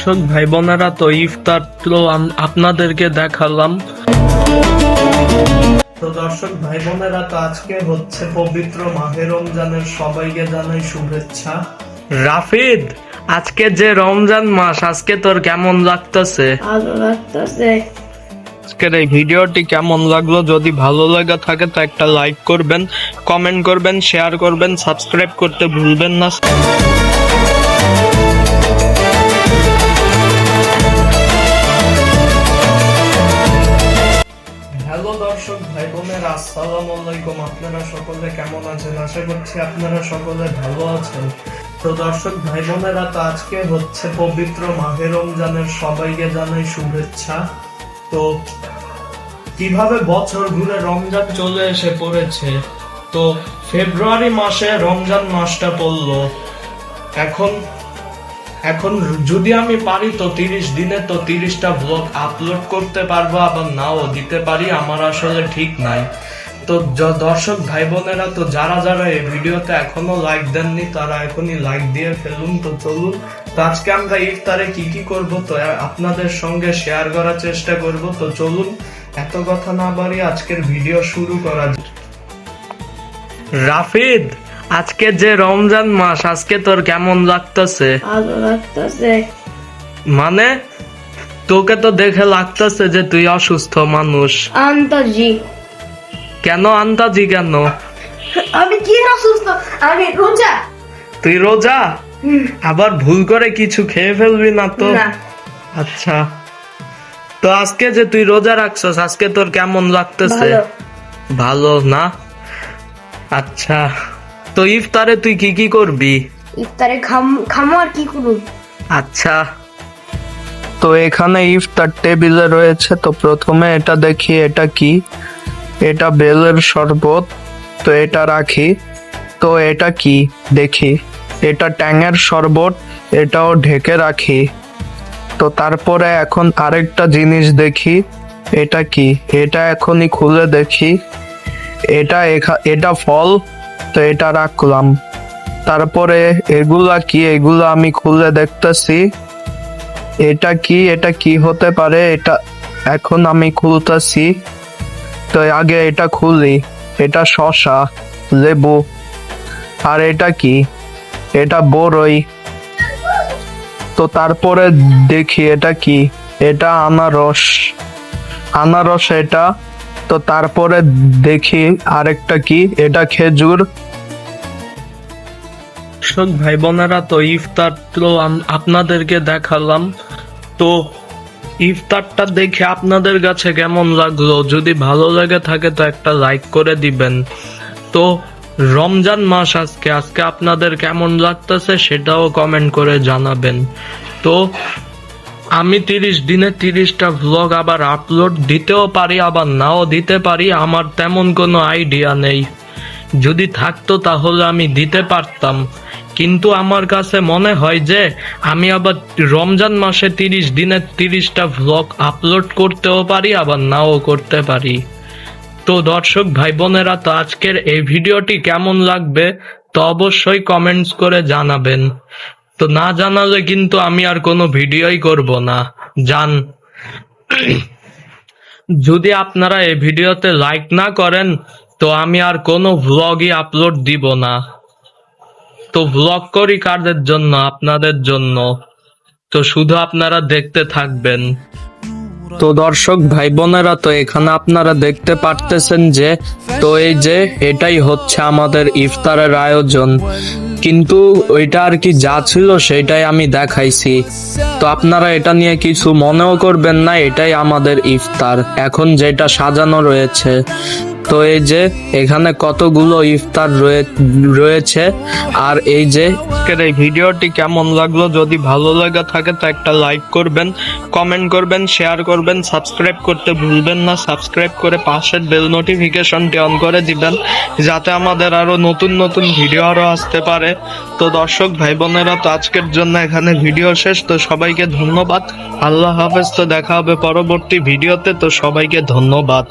দর্শক ভাই বোনেরা তো ইফতার তো আপনাদেরকে দেখালাম। তো দর্শক ভাই বোনেরা তো আজকে হচ্ছে পবিত্র মাহে রমজানের সবাইকে জানাই শুভেচ্ছা। রাফিদ আজকে যে রমজান মাস আজকে তোর কেমন লাগতেছে? ভালো লাগতেছে। আজকের এই ভিডিওটি কেমন লাগল? যদি ভালো লাগা থাকে তো একটা লাইক করবেন কমেন্ট করবেন শেয়ার করবেন সাবস্ক্রাইব করতে ভুলবেন না। আসসালামু আলাইকুম। আপনারা সকলে কেমন আছেন? আশা করছি আপনারা সকলে ভালো আছেন। তো দর্শক ভাই বোনেরা তো আজকে হচ্ছে পবিত্র মাহে রমজানের সবাইকে জানাই শুভেচ্ছা। তো কীভাবে বছর ঘুরে রমজান চলে এসে পড়েছে? তো ফেব্রুয়ারি মাসে রমজান মাসটা পড়ল। এখন এখন যদি আমি পারি তো তিরিশ দিনে তো তিরিশটা ব্লগ আপলোড করতে পারব আবার নাও দিতে পারি, আমার আসলে ঠিক নাই। তো দর্শক ভাই বোনেরা তো যারা যারা এই ভিডিওতে এখনও লাইক দেননি তারা এখনই লাইক দিয়ে ফেলুন। তো চলুন তো আজকে আমরা ইফতারে কি কি করব তো আপনাদের সঙ্গে শেয়ার করার চেষ্টা করব। তো চলুন এত কথা না বাড়িয়ে আজকের ভিডিও শুরু করা যাক। রাফিদ আজকে যে রমজান মাস আজকে তোর কেমন লাগতেছে? ভালো লাগতেছে। মানে তোকে তো দেখে লাগতেছে যে তুই অসুস্থ মানুষ। আন্তাজি কেন আন্তাজি কেন? আমি কি অসুস্থ আমি রোজা। তুই রোজা? আবার ভুল করে কিছু খেয়ে ফেলবি না তো? আচ্ছা। তো আজকে যে তুই রোজা রাখছস আজকে তোর কেমন লাগতেছে? ভালো। না? আচ্ছা। তো ইফতারে তুই কি কি করবি? ইফতারে খাম খামো আর কি করুন আচ্ছা। তো এখানে ইফতার টেবিলে রয়েছে তো প্রথমে এটা দেখি এটা কি? এটা বেলের শরবত, তো এটা রাখি। তো এটা কি? দেখি। এটা ট্যাঙের শরবত, এটাও ঢেকে রাখি। তো তারপরে এখন আরেকটা জিনিস দেখি। এটা কি? এটা এখনই খুলে দেখি। এটা এটা ফল, তো এটা রাখলাম। তারপরে এগুলা কি? এগুলা আমি খুলে দেখতেছি। এটা কি? এটা কি হতে পারে? এটা এখন আমি খুলতেছি। তো আগে এটা খুলি। এটা শশা, লেবু, আর এটা কি? এটা বড়ই তো তারপরে দেখি এটা কি? এটা আনারস। আনারস এটা। তো তারপরে দেখি আরেকটা কি? এটা খেজুর। ভাই বোনেরা তো ইফতার তো আপনাদেরকে দেখালাম। তো ইফতারটা দেখে আপনাদের কাছে কেমন লাগল? যদি ভালো লেগে থাকে, তো একটা লাইক করে দিবেন। তো রমজান মাস আজকে আজকে আপনাদের কেমন লাগতেছে সেটাও কমেন্ট করে জানাবেন। তো আমি তিরিশ, দিনে তিরিশটা ভ্লগ আবার আপলোড দিতেও পারি, আবার নাও দিতে পারি, আমার তেমন কোনো আইডিয়া নেই। যদি থাকতো তাহলে আমি দিতে পারতাম। কিন্তু আমার কাছে মনে হয় যে আমি আবার রমজান মাসে তিরিশ দিনে তিরিশটা ভ্লগ আপলোড করতেও পারি, আবার নাও করতে পারি। তো দর্শক ভাই বোনেরা, তো আজকের এই ভিডিওটি কেমন লাগবে তো অবশ্যই কমেন্টস করে জানাবেন। তো না জানালে কিন্তু আমি আর কোনো ভিডিওই করব না। জান যদি আপনারা এই ভিডিওতে লাইক না করেন, তো আমি আর কোনো ভ্লগই আপলোড দিব না। তো ভ্লগ করি কাদের জন্য? আপনাদের জন্য। তো শুধু আপনারা দেখতে থাকবেন। তো দর্শক ভাই বোনেরা তো এখানে আপনারা দেখতে পারতেছেন যে, তো এই যে এটাই হচ্ছে আমাদের ইফতারের আয়োজন। কিন্তু ওইটা আর কি যা ছিল সেটাই আমি দেখাইছি। তো আপনারা এটা নিয়ে কিছু মনেও করবেন না, এটাই আমাদের ইফতার। এখন যেটা সাজানো রয়েছে। তো এই যে এখানে কতগুলো ইফতার রয়ে- রয়েছে, আর এই যে আজকের এই ভিডিওটি কেমন লাগল? যদি ভালো লাগা থাকে তো একটা লাইক করবেন, কমেন্ট করবেন, শেয়ার করবেন, সাবস্ক্রাইব করতে ভুলবেন না। সাবস্ক্রাইব করে পাশের বেল নোটিফিকেশনটি অন করে দিবেন, যাতে আমাদের আরও নতুন নতুন ভিডিও আরও আসতে পারে। তো দর্শক ভাই বোনেরা তো আজকের জন্য এখানে ভিডিও শেষ। তো সবাইকে ধন্যবাদ। আল্লাহ হাফেজ। তো দেখা হবে পরবর্তী ভিডিওতে। তো সবাইকে ধন্যবাদ।